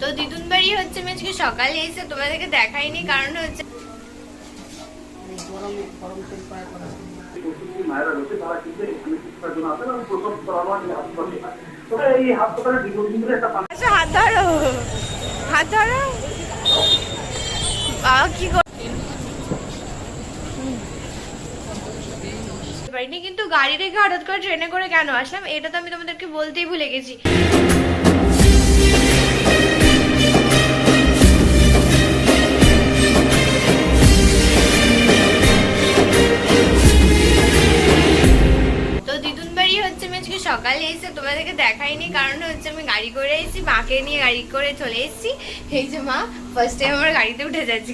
তো দিদুন বাড়ি হচ্ছে আমি আজকে সকালে এসে তোমাদেরকে দেখাইনি কারণ হচ্ছে আচ্ছা হাত ধরো। হাত ধরো। কি পারিনি কিন্তু গাড়ি রেখে হঠাৎ করে ট্রেনে করে কেন আসলাম? এটা তো আমি তোমাদেরকে বলতেই ভুলে গেছি। তোমাদেরকে দেখাইনি কারণ হচ্ছে আমি গাড়ি করে এসেছি মাকে নিয়ে গাড়ি করে চলে এসেছি। এই যে মা ফার্স্ট টাইম আমার গাড়িতে উঠে যাচ্ছে।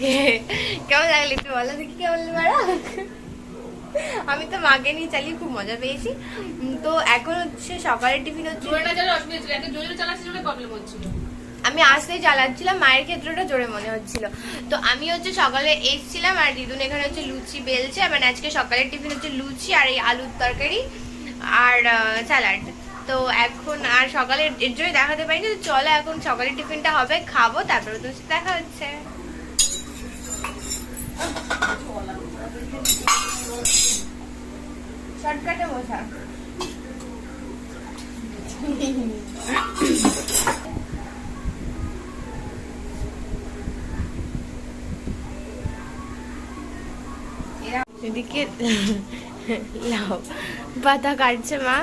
কেমন লাগল একটু বলো দেখি কেমন মারা? আমি তো মাকে নিয়ে চালিয়ে খুব মজা পেয়েছি। তো এখন হচ্ছে সকালের টিফিন হচ্ছে আমি আসতেই চালাচ্ছিলাম মায়ের ক্ষেত্রটা জোরে মনে হচ্ছিল। তো আমি হচ্ছে সকালে এসছিলাম আর দিদুন এখানে হচ্ছে লুচি বেলছে। মানে আজকে সকালের টিফিন হচ্ছে লুচি আর এই আলুর তরকারি আর স্যালাড। তো এখন আর সকালে এর জন্য দেখাতে পারিনি তো চলো এখন সকালের টিফিনটা হবে খাব তারপরে তো দেখা হচ্ছে। শর্টকাটে এদিকে লাউ পাতা কাটছে মা।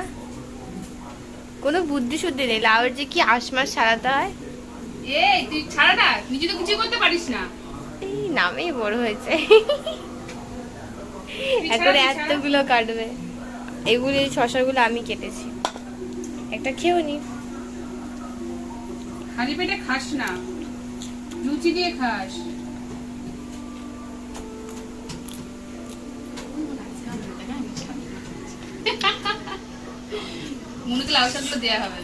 কোনো বুদ্ধি শুদ্ধি নেই। লাউয়ের যে কি আশমাস সারাতে হয়? এই তুই ছাড়া না নিজে তো কিছু করতে পারিস না। এই নামেই বড় হয়েছে। এখন। এতগুলো কাটবে। এগুলো এই শশাগুলো আমি কেটেছি। একটা খেয়েও নি। খালি পেটে খাস না। লুচি দিয়ে খাস। মনুকে লাউ শাকগুলো দেওয়া হবে।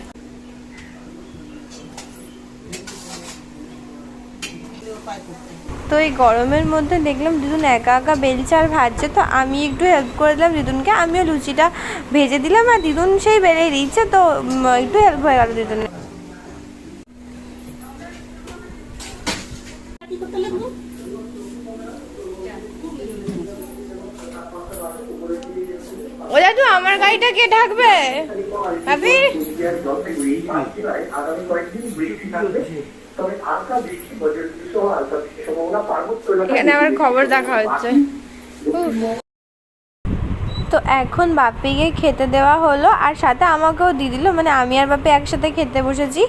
তো এই গরমের মধ্যে দেখলাম দিদুন একা একা বেলচে আর ভাজছে, তো আমি একটু হেল্প করে দিলাম দিদুনকে, আমিও লুচিটা ভেজে দিলাম আর দিদুন সেই বেলে দিচ্ছে, তো একটু হেল্প হয়ে গেল দিদুনের। বৃষ্টির কে ঢাকবে? এলাকায় এখানে আমার খবর দেখা হচ্ছে। তো এখন বাপিকে খেতে দেওয়া হলো আর সাথে আমাকেও দিয়ে দিল। মানে আমি আর বাপি একসাথে খেতে বসেছি।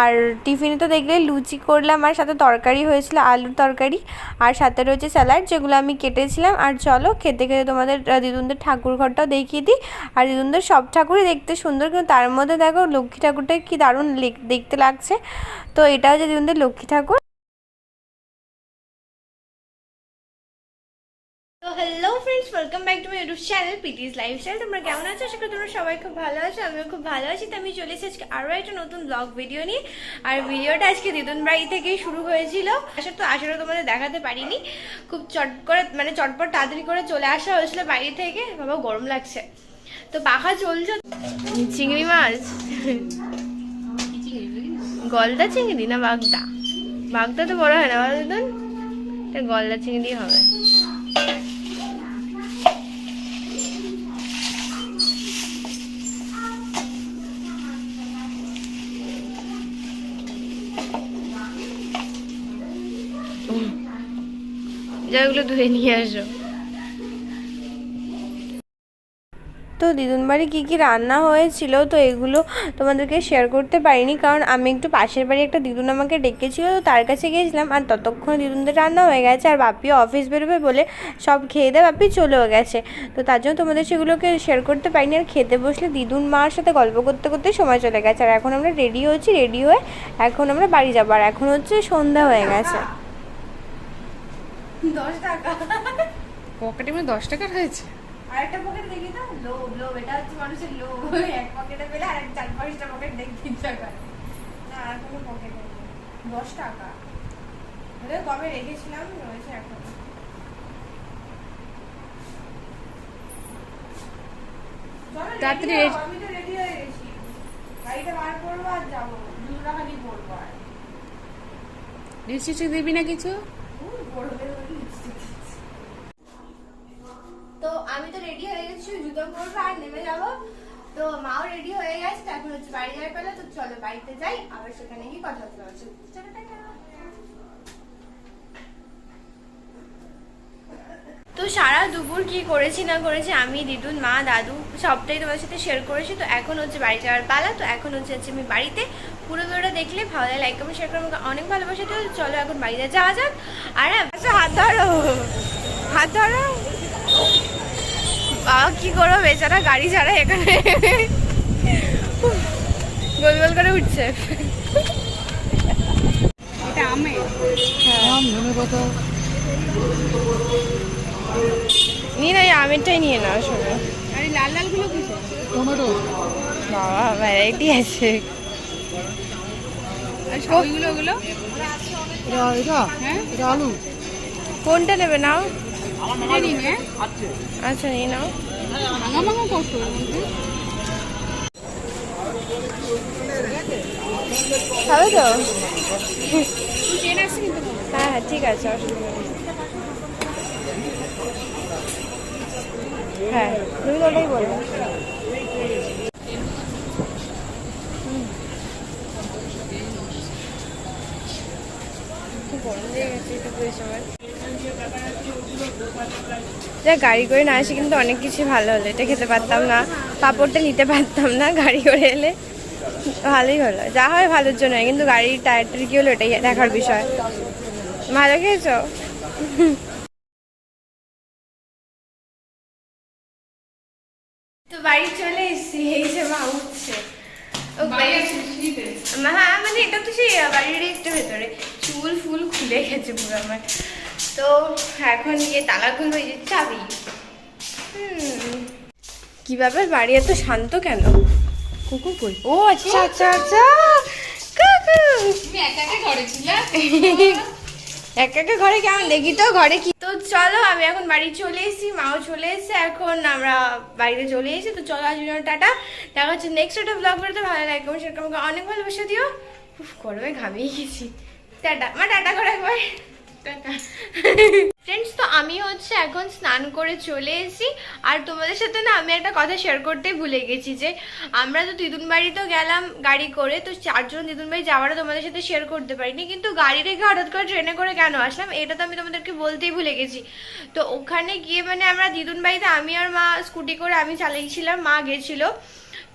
আর টিফিনে তো দেখলে লুচি করলাম আর সাথে তরকারি হয়েছিল, আলুর তরকারি আর সাথে রয়েছে স্যালাড যেগুলো আমি কেটেছিলাম। আর চলো খেতে খেতে তোমাদের দিদুনদের ঠাকুর ঘরটাও দেখিয়ে দিই। আর দিদুনদের সব ঠাকুরই দেখতে সুন্দর কিন্তু তার মধ্যে দেখো লক্ষ্মী ঠাকুরটা কি দারুণ দেখতে লাগছে। তো এটা হচ্ছে দিদুনদের লক্ষ্মী ঠাকুর। Friends welcome back to my YouTube channel পিটিস lifestyle তোমরা কেমন আছো? আশা করি তোমরা সবাই খুব ভালো আছো, আমিও খুব ভালো আছি। তো আমি চলে এসেছি আজকে আরও একটা নতুন ব্লগ ভিডিও নিয়ে। আর ভিডিওটা আজকে দিদুন বাড়ি থেকেই শুরু হয়েছিল। আসলে তো আসলে তোমাদের দেখাতে পারিনি। খুব চট করে মানে চটপট তাড়াতাড়ি করে চলে আসা হয়েছিল বাড়ি থেকে। বাবা, গরম লাগছে। তো পাখা চলছে। চিংড়ি মাছ। গলদা চিংড়ি না বাগদা? বাগদা তো বড় হয় না দিদুন গলদা চিংড়ি হবে। ধুয়ে নিয়ে আসো। তো দিদুন বাড়ি কী কী রান্না হয়েছিল, তো এগুলো তোমাদেরকে শেয়ার করতে পারিনি, কারণ আমি একটু পাশের বাড়ি একটা দিদুন আমাকে ডেকেছিল, তো তার কাছে গিয়েছিলাম, আর ততক্ষণ দিদুনদের রান্না হয়ে গেছে, আর বাপিও অফিস বেরোবে বলে সব খেয়ে দিয়ে বাপি চলেও গেছে। তো তার জন্য তোমাদের সেগুলোকে শেয়ার করতে পারিনি, আর খেতে বসলে দিদুন মার সাথে গল্প করতে করতে সময় চলে গেছে, আর এখন আমরা রেডি হয়েছি রেডি হয়ে এখন আমরা বাড়ি যাব, আর এখন হচ্ছে সন্ধ্যা হয়ে গেছে। দশ টাকা। পকেটে মানে দশ টাকার হয়েছে? আরেকটা পকেট দেখি না লোভ লোভ এটা হচ্ছে মানুষের লোভ। এক পকেটে পেলে আর এক চার পাঁচটা পকেট দেখি তিন টাকা না আর কোনো পকেট দশ টাকা। কবে রেখেছিলাম রয়েছে এখন। তাড়াতাড়ি আমি তো রেডি হয়ে গেছি। গাড়িটা বার করব আর যাব। দুটো খালি পড়ব আর দিবি না কিছু? তো আমি তো রেডি হয়ে গেছি জুতো পরবো আর নেমে যাব। তো মাও রেডি হয়ে গেছে এখন হচ্ছে বাড়ি যাওয়ার পেলে তো চলো বাড়িতে যাই আবার সেখানে গিয়ে কথা বলতে চলো তো সারা দুপুর কি করেছি না করেছি আমি দিদুন মা দাদু সবটাই তোমার সাথে শেয়ার করেছি। তো এখন হচ্ছে বাড়ি যাওয়ার পালা তো এখন হচ্ছে হচ্ছে আমি বাড়িতে। পুরো ভিডিওটা দেখলে ভালো লাগে লাইক কমেন্ট শেয়ার করে আমাকে অনেক ভালোবাসে তো চলো এখন বাড়িতে যাওয়া যাক। আর হ্যাঁ, আচ্ছা হাত ধরো হাত ধরো। বাবা কি করব বেচারা? গাড়ি ছাড়া এখানে। গোল গোল করে উঠছে। এটা নিয়ে না আমেরটাই নিয়ে না আসলে আর লাল লালগুলো কিসে বাবা ভ্যারাইটি আছে। আর ওইগুলো ওগুলো? হ্যাঁ? কোনটা নেবে নাও? আচ্ছা নিয়ে নাও। ভাঙা ভাঙা মধ্যে। খাবে তো? বলো। হ্যাঁ হ্যাঁ ঠিক আছে অসুবিধা হ্যাঁ তুমি ওটাই বলবে যা গাড়ি করে না আসে কিন্তু অনেক কিছু ভালো হলো। এটা খেতে পারতাম না পাপড়টা নিতে পারতাম না গাড়ি করে এলে। ভালোই হলো। যা হয় ভালোর জন্য হয়, কিন্তু গাড়ির টায়ারটার কি হলো এটাই দেখার বিষয়। ভালো খেয়েছো? তো বাড়ি চলে এসেছি এই যে মা উঠছে। হ্যাঁ মানে এটা তো সেই বাড়ির একটু ভেতরে। চুল ফুল খুলে গেছে পুরো আমার। তো এখন গিয়ে তালা খুলবো এই যে চাবি। কি ব্যাপার বাড়ি এত শান্ত কেন? কুকুর কই? ও আচ্ছা আচ্ছা আচ্ছা। কুকু। তুমি একা একা ঘরে ছিলে? এক একা ঘরে কেমন? দেখি তো ঘরে কি। তো চলো আমি এখন বাড়ি চলে এসেছি মাও চলে এসেছে এখন আমরা বাড়িতে চলে এসেছি। তো চলো আজ টাটা। দেখা হচ্ছে নেক্সট একটা ব্লগ করতে। ভালো লাগে কমেন্ট শেয়ার আমাকে অনেক ভালোবাসা দিও। উফ গরমে ঘামিয়ে গেছি। টাটা। মা টাটা করে একবার। ফ্রেন্ডস তো আমি হচ্ছে এখন স্নান করে চলে এসেছি। আর তোমাদের সাথে না আমি একটা কথা শেয়ার করতে ভুলে গেছি যে, আমরা তো দিদুন বাড়ি তো গেলাম গাড়ি করে, তো চারজন দিদুন বাড়ি যাওয়াটা তোমাদের সাথে শেয়ার করতে পারিনি। কিন্তু গাড়ি রেখে হঠাৎ করে ট্রেনে করে কেন আসলাম, এটা তো আমি তোমাদেরকে বলতেই ভুলে গেছি। তো ওখানে গিয়ে মানে আমরা দিদুন বাড়িতে আমি আর মা স্কুটি করে আমি চালিয়েছিলাম, মা গেছিল।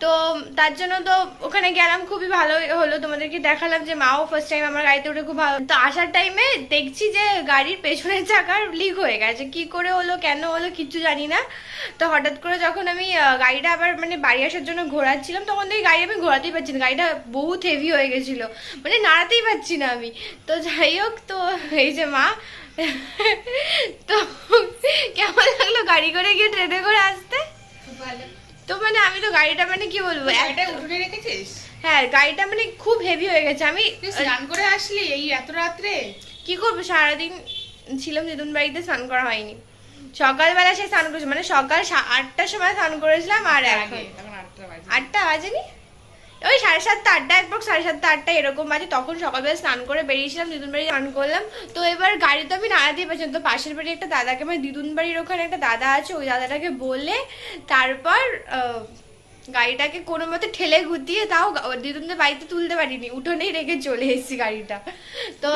তো তার জন্য তো ওখানে গেলাম, খুবই ভালো হলো। তোমাদেরকে দেখালাম যে মাও ফার্স্ট টাইম আমার গাড়িতে উঠে খুব ভালো তো আসার টাইমে দেখছি যে গাড়ির পেছনের চাকার লিক হয়ে গেছে। কি করে হলো, কেন হলো কিচ্ছু জানি না। তো হঠাৎ করে যখন আমি গাড়িটা আবার মানে বাড়ি আসার জন্য ঘোরাচ্ছিলাম, তখন দেখি গাড়ি আমি ঘোরাতেই পারছি না। গাড়িটা বহুত হেভি হয়ে গেছিল। মানে নাড়াতেই পারছি না আমি। তো যাই হোক, তো এই যে মা, তো কেমন লাগল গাড়ি করে গিয়ে ট্রেনে করে আসতে? ভালো। তো মানে আমি তো গাড়িটা মানে কি বলব একটা উঠে রেখেছিস? হ্যাঁ গাড়িটা মানে খুব হেভি হয়ে গেছে। আমি স্নান করে আসলি এই এত রাত্রে? কি করব সারাদিন ছিলাম দিদুন বাড়িতে স্নান করা হয়নি। সকালবেলা সে স্নান করেছে মানে সকাল আটটার সময় স্নান করেছিলাম আর আটটা বাজেনি? ওই সাড়ে সাতটা আটটা একবার সাড়ে সাতটা আটটা এরকম বাজে। তখন সকালবেলা স্নান করে বেরিয়েছিলাম দিদুন বাড়ি স্নান করলাম। তো এবার গাড়ি তো আমি নাড়া দিয়ে পেয়েছিলাম তো পাশের বাড়ি একটা দাদাকে মানে দিদুন বাড়ির ওখানে একটা দাদা আছে, ওই দাদাটাকে বলে তারপর গাড়িটাকে কোনো মতে ঠেলে গুতিয়ে তাও দিদুনদের বাড়িতে তুলতে পারিনি উঠোনেই রেখে চলে এসেছি গাড়িটা। তো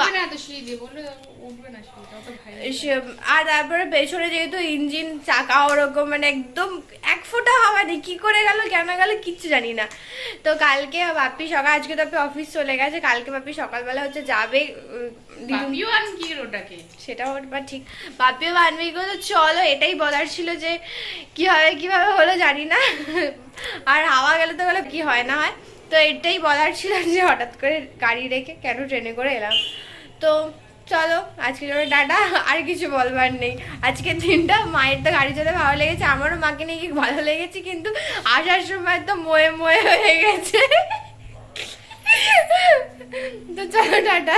আর তারপরে পেছনে যেহেতু ইঞ্জিন চাকা ওরকম মানে একদম এক ফোঁটা হাওয়া নেই কি করে গেল কেন গেল কিচ্ছু জানি না। তো কালকে বাপি সকাল আজকে তো বাপি অফিস চলে গেছে কালকে বাপি সকালবেলা হচ্ছে যাবে বাপিও আন ওটাকে। সেটাও বা ঠিক। বাপিও বান্ধবী তো চলো এটাই বলার ছিল যে কি হবে কীভাবে হলো জানি না। আর হাওয়া গেলে তো গেলে কি হয় না হয়? তো এটাই বলার ছিল যে হঠাৎ করে গাড়ি রেখে কেন ট্রেনে করে এলাম। তো চলো আজকে জন্য টাটা আর কিছু বলবার নেই। আজকে দিনটা মায়ের তো গাড়ি চলে ভালো লেগেছে আমারও মাকে নিয়ে কি ভালো লেগেছে কিন্তু আসার সময় তো ময়ে ময়ে হয়ে গেছে। তো চলো টাটা।